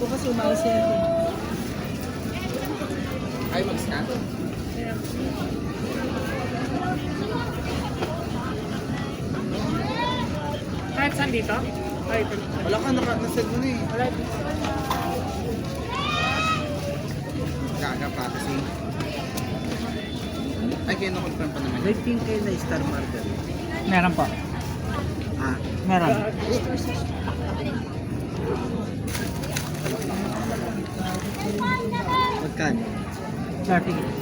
Bukas umalis yan. Ay, mag-scan? Kahit saan dito? Ay, ito. Wala ka, naka, nasend mo na eh. Wala ito. Gaga, practicing. Ay, kaya na-confirm pa naman. May pink kayo na star marker. Meron po. Ah, Meron. Magkano? 30.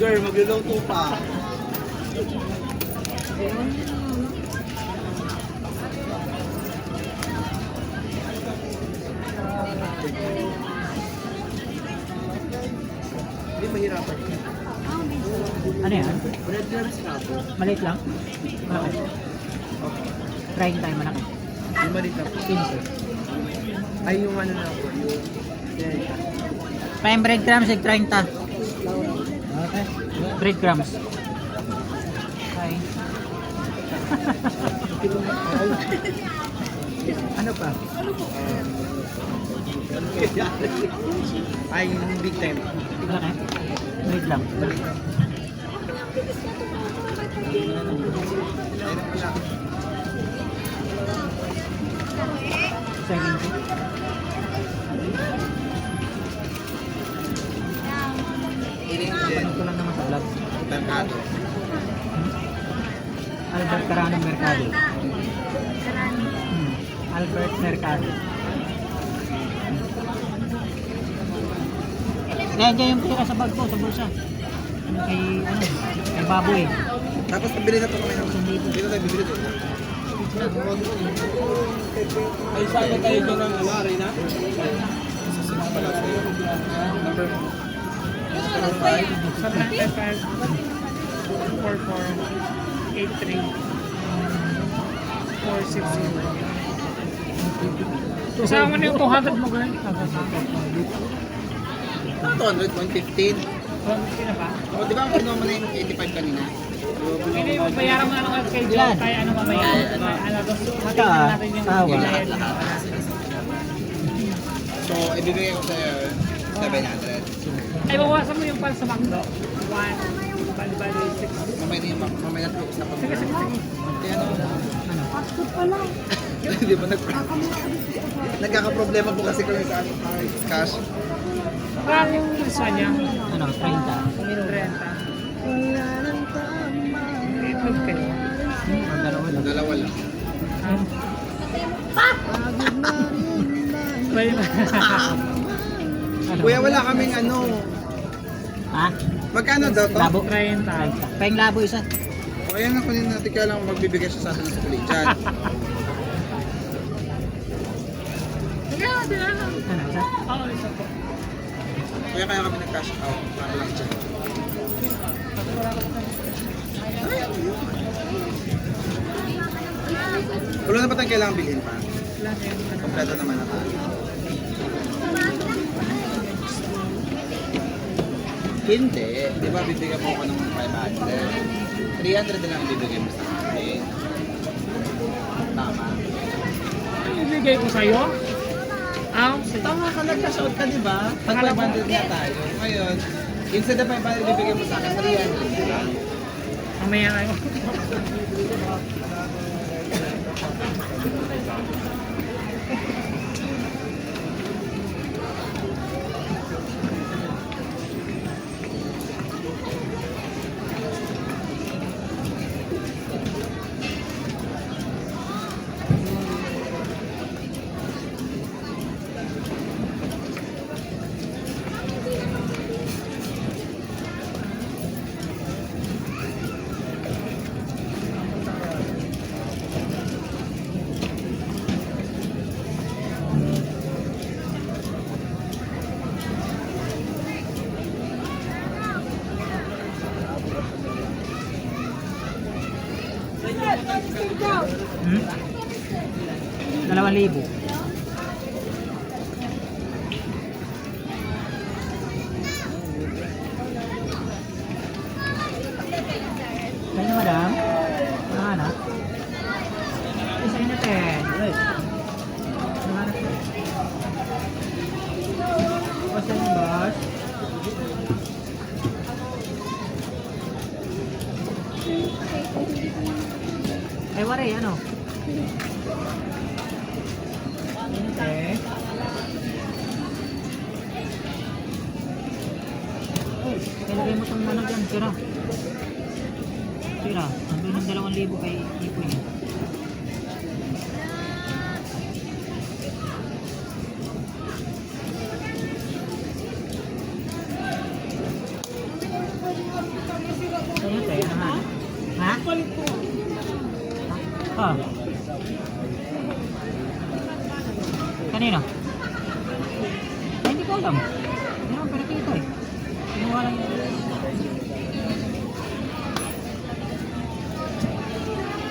girl, magluluto pa. Hindi mahirapan. Ano yan? Bread crumbs ka po. Maliit lang? Malaki. Trying tayo malaki. Yung maliit lang po. 15. Ay, yung ano na po. Yung... Prime breadcrumbs, egg 30. Okay. Breadcrumbs. Okay. Ano pa? Ay, yung big time. Malaki. Maliit lang. Seventy. Mercado. Hmm. Albert Mercado. Kaya dyan yung pera sa bag ko, sa bulsa. Ano kay, ano, kay baboy. Tapos pabili na po kami ng Dito tayo bibili doon. Ay, saan tayo dyan ng ano, Arena? Number Number 5. Sa 95 44 83 460. Kasama mo na yung 200 mo girl. 200, 115. Hindi na ba? O, di ba ang kinuha mo na yung 85 kanina? Hindi mo bayaran mo na lang kay Ilan? kaya ano mamaya. Ano? Ito ah. natin yung Ah, binayad mo. So, ibibigay ko sa'yo 700. Ay, bawasan mo yung pan sa McDo. 1, bali bali 6. Mamaya na yung mamaya na focus na ko. Sige, sige, sige. Kaya ano? Di ba nag Nagkakaproblema po kasi kami sa ano, cash. Parang yung isa niya. Ano, 30. 30. Itlog kayo. Hmm, dalawa lang. Dalawa lang. Ano? Kuya, wala kaming ano. Ha? Magkano daw to? Labo? 30. Pahing labo isa. Ayan na kunin natin. Kaya lang magbibigay siya sa atin ng sukuli dyan. Kaya kaya kami nag-cash out. Para lang dyan. Wala na ba tayong kailangan bilhin pa? Kompleto naman na tayo. Hindi. Di ba bibigyan mo ako ng 500? 300 na lang bibigyan mo sa akin. Tama. Ibigay ko sa'yo? Ah. Tama ka, nag-cash out ka, di ba? Pag 500 na tayo. Ngayon, instead of 500 bibigyan mo sa akin, 300 lang. Mamaya na yun. Hmm? Dalawang libo. Wari, ano? Tente. Ilagay mo itong ano dyan, tira. Tira, nandun ng dalawang libo kay Ipo niya. Kanino? Ay, hindi ko alam. Hindi naman pinakita eh. Kinuha lang yun.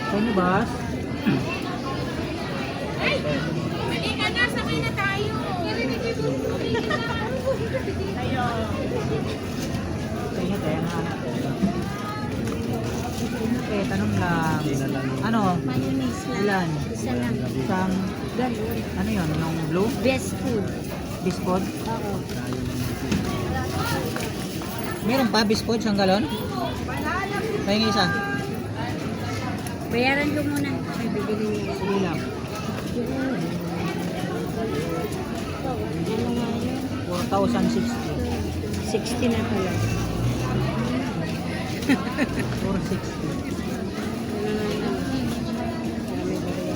Sa inyo, boss? Halika na, sabay na tayo. Sa inyo, tayo na. Eh, tanong lang. Ano? Mayonnaise lang. Ilan? Isa lang. Isang, Ganun. ano yun? Yung blue? Best food. Bispod? Oo. Meron pa bispod siyang galon? Pahingi isa. Bayaran ko muna. Ay, bibili niya. Sige lang. Ano nga yun? 4,060. 60 na pala. 460. Ano nga yun? Marami ba rin?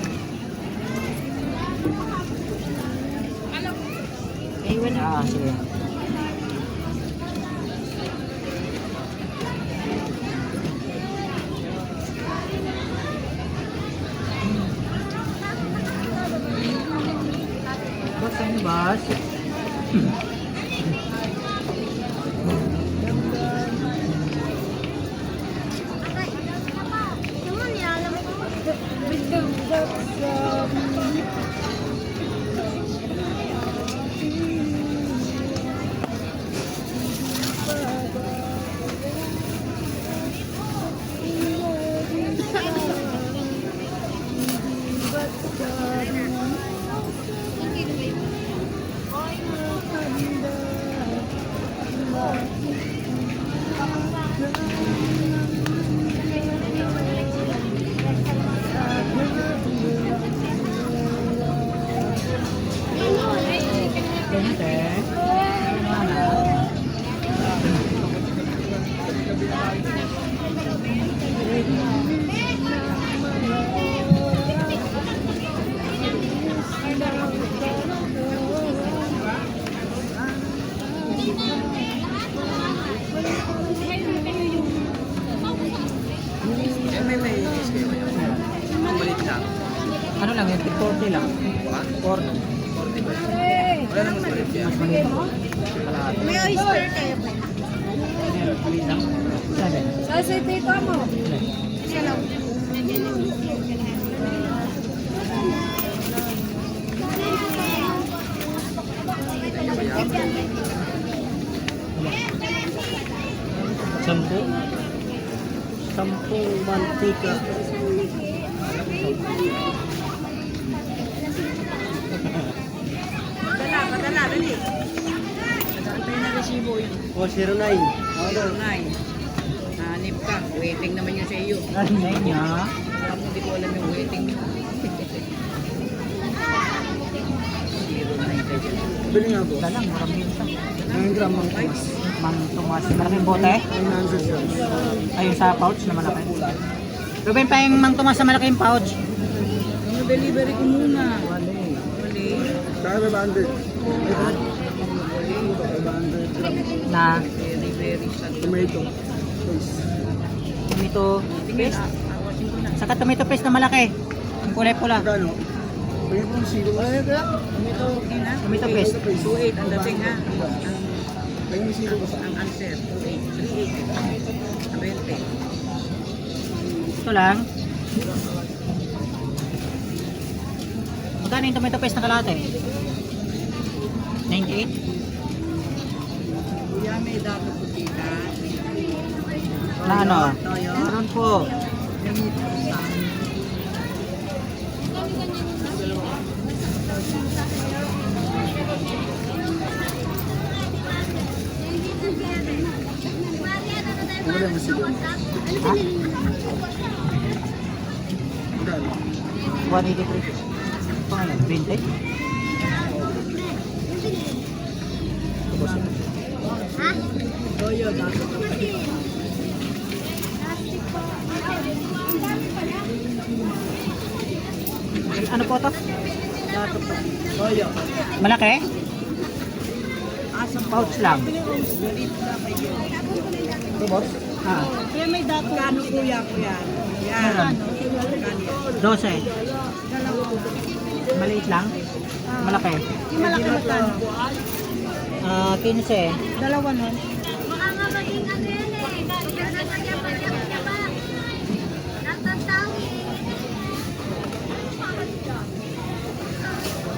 Ay, wala. Ah, sige. Boss, ano boss? Ganyan, maliit. Kalahati. May oyster kayo pa. Kasi tita mo. Isa lang. Sampu? Sampu mantika. Padala, dali. Nag-aantay na resibo yun. O, 09. Order 9. Hanip ka. Waiting naman yun sa iyo. Ano niya? Alam mo, di ko alam yung waiting nyo. Bili nga po. Dalang, marami yun sa. 9 gram ang Ay, Mang Tomas. Malaking bote. 900 grams. Ayun sa pouch na malaki. Ruben pa yung Mang Tomas sa malaking pouch. yung delivery ko muna. Wali. Kaya 500. Wali. 500 gram. Na. Tomato. Tomato paste. Saka tomato paste na malaki. Yung kulay pula. Na. Tomato paste. 2.8 ang dating ha. Ang, zero sa ang answer. 2.8. 3.8. 20. Ito lang. Magkano yung tomato paste na kalate? 98? Kuya, may dato po kita. Na ano? Toyo. Meron po. Yung ito sa Wala mo sila. Ha? Magkano? 183. Pangano? 20? Ano po to? Toyo. Malaki? Asang Pouch lang. Ito boss? Ah, Kaya may dato. Kano kuya ko yan? Yan. Meron. 12. Maliit lang? Malaki? Yung malaki magkano? Ah, 15. Dalawa nun. Baka nga maging ano yan eh. Nagpagyapag-yapag ka ba? Natatawag eh.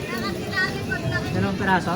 Nakakilali paglaki. Dalawang peraso?